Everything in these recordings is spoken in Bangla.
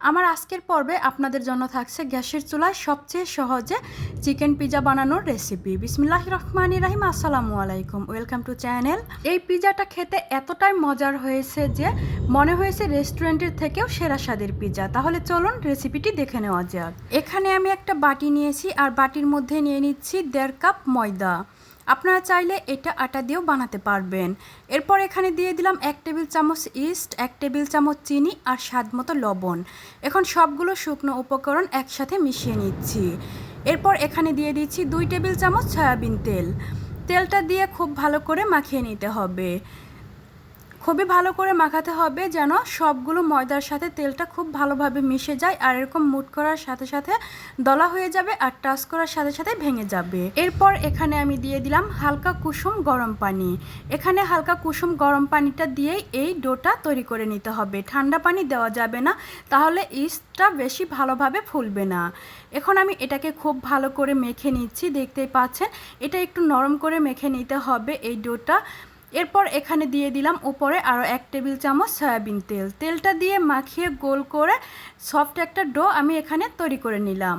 আমার আজকের পর্বে আপনাদের জন্য থাকছে গ্যাসের চুলায় সবচেয়ে সহজে চিকেন পিজা বানানোর রেসিপি বিসমিল্লাহ রহমান রাহিম, আসসালামু আলাইকুম। ওয়েলকাম টু চ্যানেল এই পিজাটা খেতে এতটাই মজার হয়েছে যে মনে হয়েছে রেস্টুরেন্টের থেকেও সেরা স্বাদের পিজা। তাহলে চলুন রেসিপিটি দেখে নেওয়া যাক। এখানে আমি একটা বাটি নিয়েছি, আর বাটির মধ্যে নিয়ে নিচ্ছি দেড় কাপ ময়দা। আপনারা চাইলে এটা আটা দিয়েও বানাতে পারবেন। এরপর এখানে দিয়ে দিলাম এক টেবিল চামচ ইস্ট, এক টেবিল চামচ চিনি আর স্বাদ মতো লবণ। এখন সবগুলো শুকনো উপকরণ একসাথে মিশিয়ে নিচ্ছি। এরপর এখানে দিয়ে দিচ্ছি দুই টেবিল চামচ সয়াবিন তেল। তেলটা দিয়ে খুব ভালো করে মাখিয়ে নিতে হবে। খুবই ভালো করে মাখাতে হবে যেন সবগুলো ময়দার সাথে তেলটা খুব ভালোভাবে মিশে যায় আর এরকম মুট করার সাথে সাথে দলা হয়ে যাবে আর টাচ করার সাথে সাথে ভেঙে যাবে। এরপর এখানে আমি দিয়ে দিলাম হালকা কুসুম গরম পানি। এখানে হালকা কুসুম গরম পানিটা দিয়েই এই ডোটা তৈরি করে নিতে হবে। ঠান্ডা পানি দেওয়া যাবে না, তাহলে ইস্টটা বেশি ভালোভাবে ফুলবে না। এখন আমি এটাকে খুব ভালো করে মেখে নিচ্ছি, দেখতেই পাচ্ছেন? এটা একটু নরম করে মেখে নিতে হবে এই ডোটা। এরপর এখানে দিয়ে দিলাম উপরে আরও এক টেবিল চামচ সয়াবিন তেল। তেলটা দিয়ে মাখিয়ে গোল করে সফট একটা ডো আমি এখানে তৈরি করে নিলাম।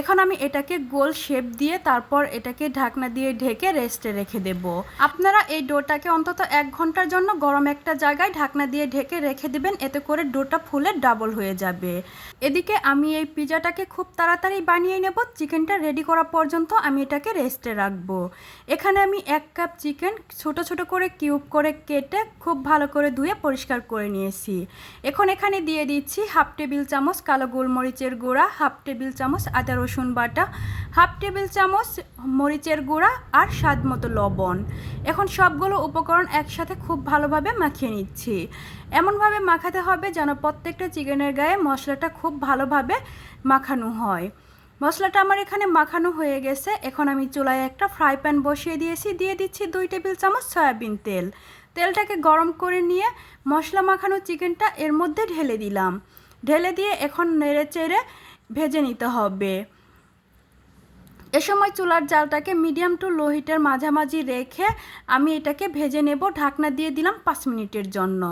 এখন আমি এটাকে গোল শেপ দিয়ে তারপর এটাকে ঢাকনা দিয়ে ঢেকে রেস্টে রেখে দেব। আপনারা এই ডোটাকে অন্তত এক ঘণ্টার জন্য গরম একটা জায়গায় ঢাকনা দিয়ে ঢেকে রেখে দেবেন, এতে করে ডোটা ফুলে ডাবল হয়ে যাবে। এদিকে আমি এই পিজাটাকে খুব তাড়াতাড়ি বানিয়ে নেব, চিকেনটা রেডি করা পর্যন্ত আমি এটাকে রেস্টে রাখব। এখানে আমি এক কাপ চিকেন ছোট ছোট করে কিউব করে কেটে খুব ভালো করে ধুয়ে পরিষ্কার করে নিয়েছি। এখন এখানে দিয়ে দিচ্ছি হাফ টেবিল চামচ কালো গোলমরিচের গুঁড়া হাফ টেবিল চামচ আদা রসুন বাটা, হাফ টেবিল চামচ মরিচের গুঁড়া আর স্বাদ মতো লবণ। এখন সবগুলো উপকরণ একসাথে খুব ভালোভাবে মাখিয়ে নিচ্ছি। এমনভাবে মাখাতে হবে যেন প্রত্যেকটা চিকেনের গায়ে মশলাটা খুব ভালোভাবে মাখানো হয়। মশলাটা আমার এখানে মাখানো হয়ে গেছে। এখন আমি চুলায় একটা ফ্রাই প্যান বসিয়ে দিয়েছি। দিয়ে দিচ্ছি দুই টেবিল চামচ সয়াবিন তেল। তেলটাকে গরম করে নিয়ে মশলা মাখানো চিকেনটা এর মধ্যে ঢেলে দিলাম। ঢেলে দিয়ে এখন নেড়ে চেড়ে ভেজে নিতে হবে। এ সময় চুলার জালটাকে মিডিয়াম টু লো হিটের মাঝামাঝি রেখে আমি এটাকে ভেজে নেব। ঢাকনা দিয়ে দিলাম পাঁচ মিনিটের জন্য।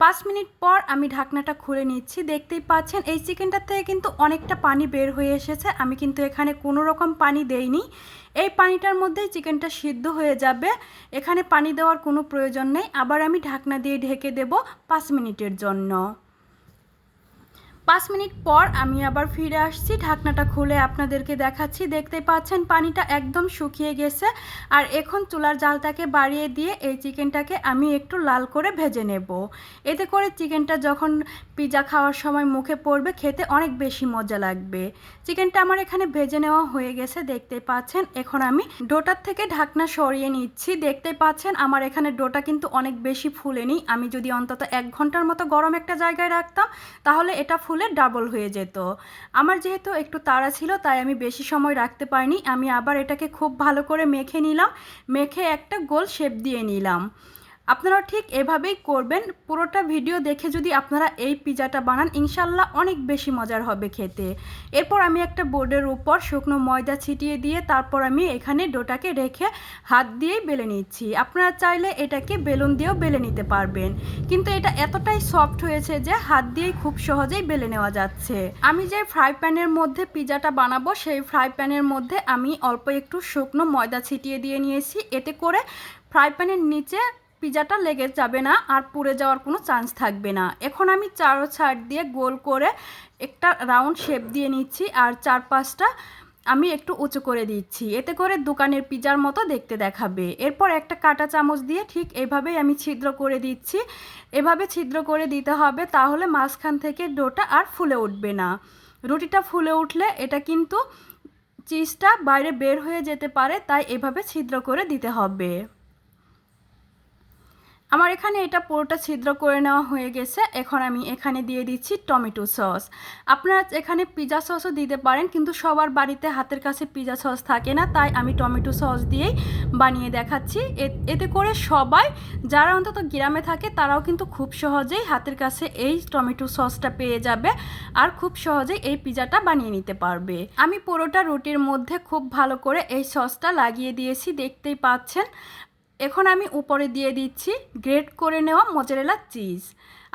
পাঁচ মিনিট পর আমি ঢাকনাটা খুলে নিচ্ছি। দেখতেই পাচ্ছেন, এই চিকেনটার থেকে কিন্তু অনেকটা পানি বের হয়ে এসেছে। আমি কিন্তু এখানে কোনো রকম পানি দেইনি। এই পানিটার মধ্যেই চিকেনটা সিদ্ধ হয়ে যাবে। এখানে পানি দেওয়ার কোনো প্রয়োজন নেই। আবার আমি ঢাকনা দিয়ে ঢেকে দেব পাঁচ মিনিটের জন্য। পাঁচ মিনিট পর আমি আবার ফিরে আসছি। ঢাকনাটা খুলে আপনাদেরকে দেখাচ্ছি। দেখতে পাচ্ছেন, পানিটা একদম শুকিয়ে গেছে। আর এখন চুলার জালটাকে বাড়িয়ে দিয়ে এই চিকেনটাকে আমি একটু লাল করে ভেজে নেব। এতে করে চিকেনটা যখন পিজা খাওয়ার সময় মুখে পড়বে, খেতে অনেক বেশি মজা লাগবে। চিকেনটা আমার এখানে ভেজে নেওয়া হয়ে গেছে। দেখতে পাচ্ছেন, এখন আমি ডোটার থেকে ঢাকনা সরিয়ে নিচ্ছি। দেখতে পাচ্ছেন, আমার এখানে ডোটা কিন্তু অনেক বেশি ফুলেনি। আমি যদি অন্তত এক ঘণ্টার মতো গরম একটা জায়গায় রাখতাম, তাহলে এটা ফুলে ডাবল হয়ে যেত। আমার যেহেতু একটু তাড়া ছিল, তাই আমি বেশি সময় রাখতে পারিনি। আমি আবার এটাকে খুব ভালো করে মেখে নিলাম। মেখে একটা গোল শেপ দিয়ে নিলাম। আপনারাও ঠিক এভাবেই করবেন। পুরোটা ভিডিও দেখে যদি আপনারা এই পিজাটা বানান, ইনশাল্লাহ অনেক বেশি মজার হবে খেতে। এরপর আমি একটা বোর্ডের উপর শুকনো ময়দা ছিটিয়ে দিয়ে তারপর আমি এখানে ডোটাকে রেখে হাত দিয়েই বেলে নিচ্ছি। আপনারা চাইলে এটাকে বেলুন দিয়েও বেলে নিতে পারবেন। কিন্তু এটা এতটাই সফট হয়েছে যে হাত দিয়েই খুব সহজেই বেলে নেওয়া যাচ্ছে। আমি যে ফ্রাই প্যানের মধ্যে পিজাটা বানাবো, সেই ফ্রাই প্যানের মধ্যে আমি অল্প একটু শুকনো ময়দা ছিটিয়ে দিয়ে নিয়েছি। এতে করে ফ্রাই প্যানের নিচে পিজাটা লেগে যাবে না আর পুড়ে যাওয়ার কোনো চান্স থাকবে না। এখন আমি চারো ছাড় দিয়ে গোল করে একটা রাউন্ড শেপ দিয়ে নিচ্ছি আর চার পাঁচটা আমি একটু উঁচু করে দিচ্ছি। এতে করে দোকানের পিজার মতো দেখতে দেখাবে। এরপর একটা কাটা চামচ দিয়ে ঠিক এভাবেই আমি ছিদ্র করে দিচ্ছি। এভাবে ছিদ্র করে দিতে হবে তাহলে মাঝখান থেকে ডোটা আর ফুলে উঠবে না। রুটিটা ফুলে উঠলে এটা কিন্তু চিজটা বাইরে বের হয়ে যেতে পারে, তাই এভাবে ছিদ্র করে দিতে হবে। আমার এখানে এটা পুরোটা ছিদ্র করে নেওয়া হয়ে গেছে। এখন আমি এখানে দিয়ে দিচ্ছি টমেটো সস। আপনারা এখানে পিজা সসও দিতে পারেন, কিন্তু সবার বাড়িতে হাতের কাছে পিজা সস থাকে না, তাই আমি টমেটো সস দিয়েই বানিয়ে দেখাচ্ছি। এতে করে সবাই, যারা অন্তত গ্রামে থাকে, তারাও কিন্তু খুব সহজেই হাতের কাছে এই টমেটো সসটা পেয়ে যাবে আর খুব সহজেই এই পিজাটা বানিয়ে নিতে পারবে। আমি পুরোটা রুটির মধ্যে খুব ভালো করে এই সসটা লাগিয়ে দিয়েছি, দেখতেই পাচ্ছেন। এখন আমি উপরে দিয়ে দিচ্ছি গ্রেট করে নেওয়া মোজারেলা চিজ।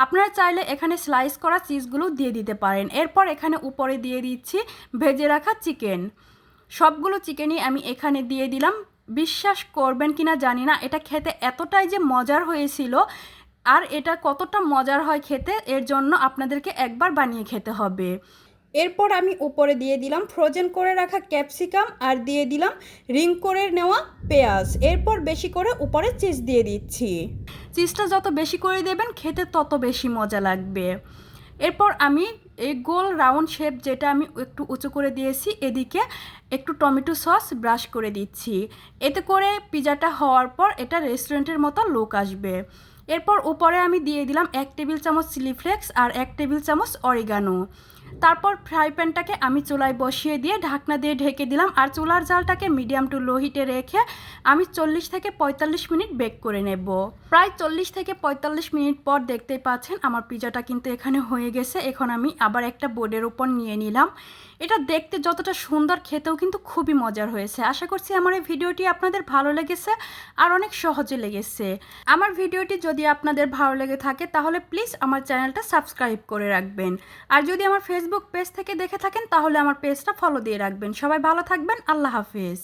আপনারা চাইলে এখানে স্লাইস করা চিজগুলো দিয়ে দিতে পারেন। এরপর এখানে উপরে দিয়ে দিচ্ছি ভেজে রাখা চিকেন। সবগুলো চিকেনই আমি এখানে দিয়ে দিলাম। বিশ্বাস করবেন কিনা জানি না, এটা খেতে এতটাই যে মজার হয়েছিল আর এটা কতটা মজার হয় খেতে, এর জন্য আপনাদেরকে একবার বানিয়ে খেতে হবে। এরপর আমি উপরে দিয়ে দিলাম ফ্রোজেন করে রাখা ক্যাপসিকাম আর দিয়ে দিলাম রিং করে নেওয়া পেঁয়াজ। এরপর বেশি করে উপরে চিজ দিয়ে দিচ্ছি। চিজটা যত বেশি করে দেবেন খেতে তত বেশি মজা লাগবে। এরপর আমি এই গোল রাউন্ড শেপ যেটা আমি একটু উঁচু করে দিয়েছি, এদিকে একটু টমেটো সস ব্রাশ করে দিচ্ছি। এতে করে পিজাটা হওয়ার পর এটা রেস্টুরেন্টের মতো লুক আসবে। এরপর উপরে আমি দিয়ে দিলাম এক টেবিল চামচ চিলি ফ্লেক্স আর এক টেবিল চামচ অরিগানো তারপর ফ্রাই প্যানটাকে আমি চুলায় বসিয়ে দিয়ে ঢাকনা দিয়ে ঢেকে দিলাম আর চুলার জালটাকে মিডিয়াম টু লো হিটে রেখে আমি চল্লিশ থেকে পঁয়তাল্লিশ মিনিট বেক করে নেব। প্রায় চল্লিশ থেকে পঁয়তাল্লিশ মিনিট পর দেখতেই পাচ্ছেন আমার পিজাটা কিন্তু এখানে হয়ে গেছে। এখন আমি আবার একটা বোর্ডের উপর নিয়ে নিলাম। এটা দেখতে যতটা সুন্দর খেতেও কিন্তু খুবই মজার হয়েছে। আশা করছি আমার এই ভিডিওটি আপনাদের ভালো লেগেছে আর অনেক সহজে লেগেছে। আমার ভিডিওটি যদি আপনাদের ভালো লেগে থাকে তাহলে প্লিজ আমার চ্যানেলটা সাবস্ক্রাইব করে রাখবেন। আর যদি আমার ফেসবুক পেজ থেকে দেখে থাকেন, তাহলে আমার পেজটা ফলো দিয়ে রাখবেন। সবাই ভালো থাকবেন, আল্লাহ হাফিজ।